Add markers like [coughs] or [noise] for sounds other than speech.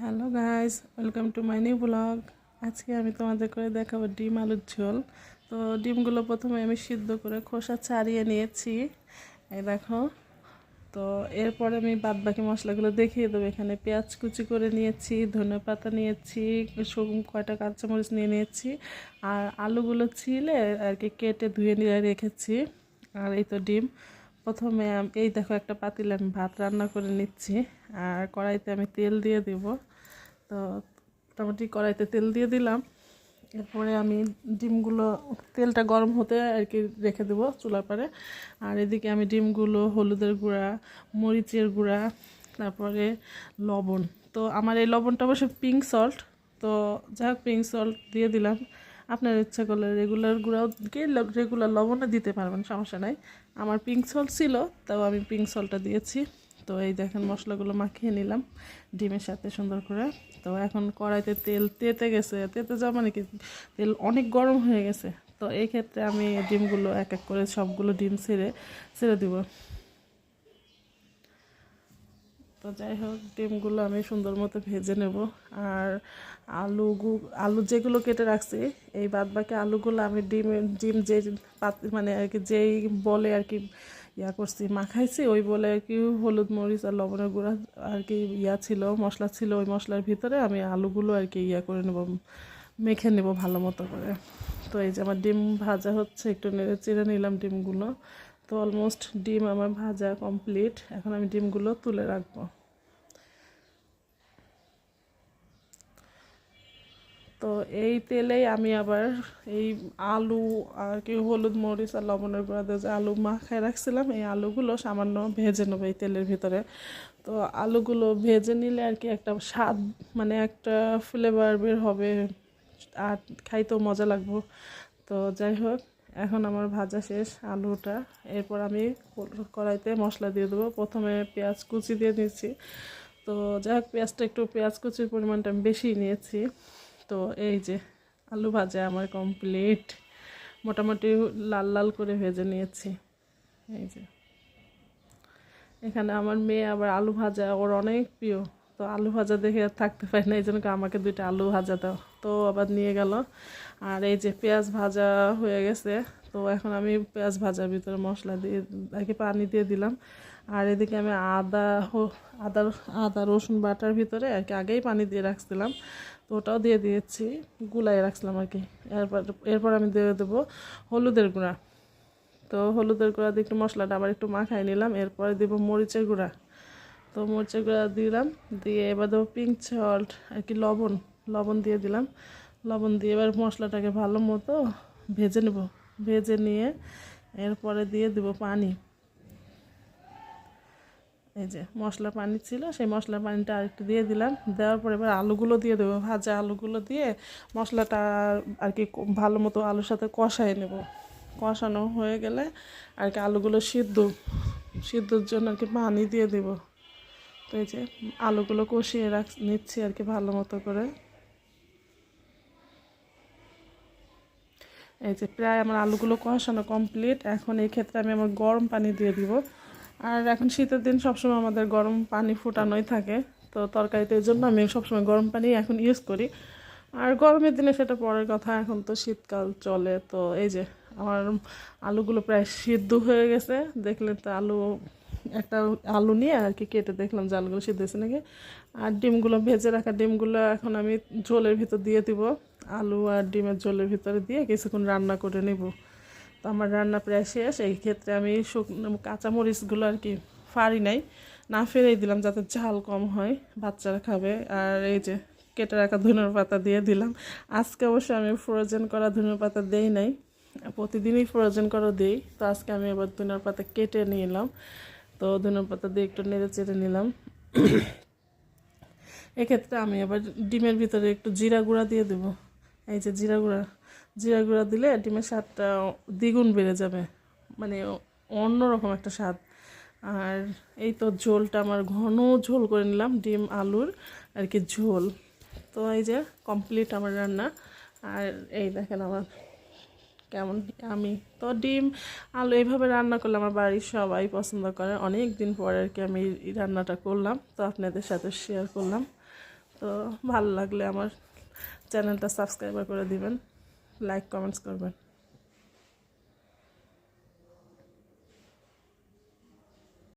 Hello guys, welcome to my new blog. আজকে আমি তোমাদের করে দেখাবো ডিম আলুর ঝোল। তো ডিমগুলো প্রথমে আমি সিদ্ধ করে খোসা ছাড়িয়ে নিয়েছি। এই দেখো। তো এরপরে আমি বাদ বাকি মশলাগুলো দেখিয়ে দেবো। এখানে পেঁয়াজ কুচি করে নিয়েছি, ধনে পাতা নিয়েছি কয়টা কাঁচামরিচ নিয়ে নিয়েছি, আর আলুগুলো ছিলে আর কি কেটে ধুয়ে নিয়ে রেখেছি। আর এই তো ডিম। প্রথমে এই দেখো একটা পাতিলে আমি ভাত রান্না করে নিচ্ছি, আর কড়াইতে আমি তেল দিয়ে দেব। তো মোটামুটি কড়াইতে তেল দিয়ে দিলাম। এরপরে আমি ডিমগুলো, তেলটা গরম হতে আর কি রেখে দেবো চুলার পারে। আর এদিকে আমি ডিমগুলো, হলুদের গুঁড়া, মরিচের গুঁড়া, তারপরে লবণ। তো আমার এই লবণটা অবশ্য পিঙ্ক সল্ট তো যাই হোক পিঙ্ক সল্ট দিয়ে দিলাম। আপনার ইচ্ছা করলে রেগুলার গুঁড়াও কি রেগুলার লবণও দিতে পারবেন, সমস্যা নাই। আমার পিঙ্ক সল্ট ছিল, তাও আমি পিঙ্ক সল্টটা দিয়েছি। তো এই দেখেন মশলাগুলো মাখিয়ে নিলাম ডিমের সাথে সুন্দর করে। তো এখন কড়াইতে তেল তেতে গেছে। তেতে যাওয়া মানে কি? তেল অনেক গরম হয়ে গেছে। তো এই ক্ষেত্রে আমি ডিমগুলো এক এক করে সবগুলো ডিম ছেড়ে ছেড়ে দিব। তো যাই হোক, ডিমগুলো আমি সুন্দর মতো ভেজে নেব। আর আলু আলু যেগুলো কেটে রাখছি, এই বাদ বাকি আলুগুলো আমি ডিম ডিম যে মানে আর কি যেই বলে আর কি ইয়া করছি, মাখাইছি, ওই বলে আর কি হলুদ মরিচ আর লবণের গুঁড়া আর কি ইয়া ছিল, মশলা ছিল ওই মশলার ভিতরে আমি আলুগুলো আর কি ইয়া করে নেব, মেখে নেব ভালো মতো করে। তো এই যে আমার ডিম ভাজা হচ্ছে, একটু নেড়ে চেড়ে নিলাম ডিমগুলো। তো অলমোস্ট ডিম আমার ভাজা কমপ্লিট এখন আমি ডিমগুলো তুলে রাখব। তো এই তেলেই আমি আবার এই আলু আর কি হলুদ মরিচ আর লবণের দিয়ে যে আলু মাখায় রাখছিলাম, এই আলুগুলো সামান্য ভেজে নেব এই তেলের ভিতরে। তো আলুগুলো ভেজে নিলে আর কি একটা স্বাদ মানে একটা ফ্লেভার বের হবে, আর খাইতেও মজা লাগবো। তো যাই হোক এখন আমার ভাজা শেষ, আলুটা। এরপর আমি কড়াইতে মশলা দিয়ে দেবো। প্রথমে পেঁয়াজ কুচি দিয়ে নিচ্ছি তো যাই হোক পেঁয়াজটা একটু পেঁয়াজ কুচির পরিমাণটা আমি বেশি নিয়েছি। তো এই যে, আলু ভাজা আমার কমপ্লিট মোটামুটি লাল লাল করে ভেজে নিয়েছি। এই যে। এখানে আমার মেয়ে আবার আলু ভাজা, ওর অনেক প্রিয়। তো আলু ভাজা দেখে আর থাকতে পারি না, এই জন্য আমাকে দুইটা আলু ভাজা দাও। তো আবার নিয়ে গেল। আর এই যে পেঁয়াজ ভাজা হয়ে গেছে, তো এখন আমি পেঁয়াজ ভাজার ভিতরে মশলা দিয়ে কি পানি দিয়ে দিলাম। আর এদিকে আমি আদা আদা আদা, রসুন বাটার ভিতরে আর কি আগেই পানি দিয়ে রাখছিলাম। তো ওটাও দিয়ে দিয়েছি গুলাই রাখছিলাম আর কি। এরপর এরপর আমি দিয়ে দেবো হলুদের গুঁড়া। তো হলুদের গুঁড়া দিয়ে একটু মশলাটা আবার একটু মাখাই নিলাম, এরপরে দেব মরিচের গুঁড়া। তো মরিচের গুঁড়া দিলাম, দিয়ে এবার দেবো পিঙ্ক সল্ট আর কি লবণ। লবণ দিয়ে দিলাম। লবণ দিয়ে এবার মশলাটাকে ভালো মতো ভেজে নেব। ভেজে নিয়ে এরপরে দিয়ে দেবো পানি। এই যে মশলা পানি ছিল, সেই মশলা পানিটা আরেকটু দিয়ে দিলাম। দেওয়ার পরে এবার আলুগুলো দিয়ে দেবো। ভাজা আলুগুলো দিয়ে মশলাটা আর কি ভালো মতো আলুর সাথে কষায় নেব। কষানো হয়ে গেলে আর কি আলুগুলো সিদ্ধ, সিদ্ধর জন্য আর কি পানি দিয়ে দেব। তো এই যে আলুগুলো কষিয়ে রাখ, নিচ্ছি আর কি ভালো মতো করে। এই যে প্রায় আমার আলুগুলো কষানো কমপ্লিট এখন এই ক্ষেত্রে আমি আমার গরম পানি দিয়ে দিব। আর এখন শীতের দিন সবসময় আমাদের গরম পানি ফুটানোই থাকে, তো তরকারিতে এই জন্য আমি সবসময় গরম পানি এখন ইউজ করি। আর গরমের দিনে সেটা পরের কথা, এখন তো শীতকাল চলে, তো এই যে আমার আলুগুলো প্রায় সিদ্ধ হয়ে গেছে। দেখলে তো আলু, একটা আলু নিয়ে আর কি কেটে দেখলাম যে আলুগুলো সিদ্ধ হয়েছে নাকি। আর ডিমগুলো ভেজে রাখা ডিমগুলো এখন আমি ঝোলের ভিতর দিয়ে দিব। আলু আর ডিমের ঝোলের ভিতরে দিয়ে কিছুক্ষণ রান্না করে নেব। তো আমার রান্না প্রায় শেষ। এই ক্ষেত্রে আমি শুকনো কাঁচামরিচগুলো আর কি ফাড়ি নাই, না ফেরেই দিলাম যাতে ঝাল কম হয়, বাচ্চারা খাবে। আর এই যে কেটে রাখা ধনের পাতা দিয়ে দিলাম। আজকে অবশ্য আমি ফ্রোজেন করা ধনের পাতা দেই নাই, প্রতিদিনই ফ্রোজেন করা দিই। তো আজকে আমি এবার ধনের পাতা কেটে নিলাম। তো ধনের পাতা দিয়ে একটু নেড়ে চেড়ে নিলাম। [coughs] এক্ষেত্রে আমি আবার ডিমের ভিতরে একটু জিরা গুঁড়া দিয়ে দেবো। এই যে জিরা গুঁড়া জিরা গুঁড়া দিলে ডিমের স্বাদটা দ্বিগুণ বেড়ে যাবে। মানে অন্যরকম একটা স্বাদ। আর এই তো ঝোলটা আমার ঘন ঝোল করে নিলাম, ডিম, আলুর আর কি ঝোল। তো এই যে কমপ্লিট আমার রান্না। আর এই দেখেন আমার কেমন আমি তো ডিম, আলু এইভাবে রান্না করলে আমার বাড়ির সবাই পছন্দ করে। অনেক দিন পরে আর কি আমি রান্নাটা করলাম। তো আপনাদের সাথে শেয়ার করলাম। তো ভালো লাগলে আমার চ্যানেলটা সাবস্ক্রাইবার করে দিবেন লাইক কমেন্টস করবেন।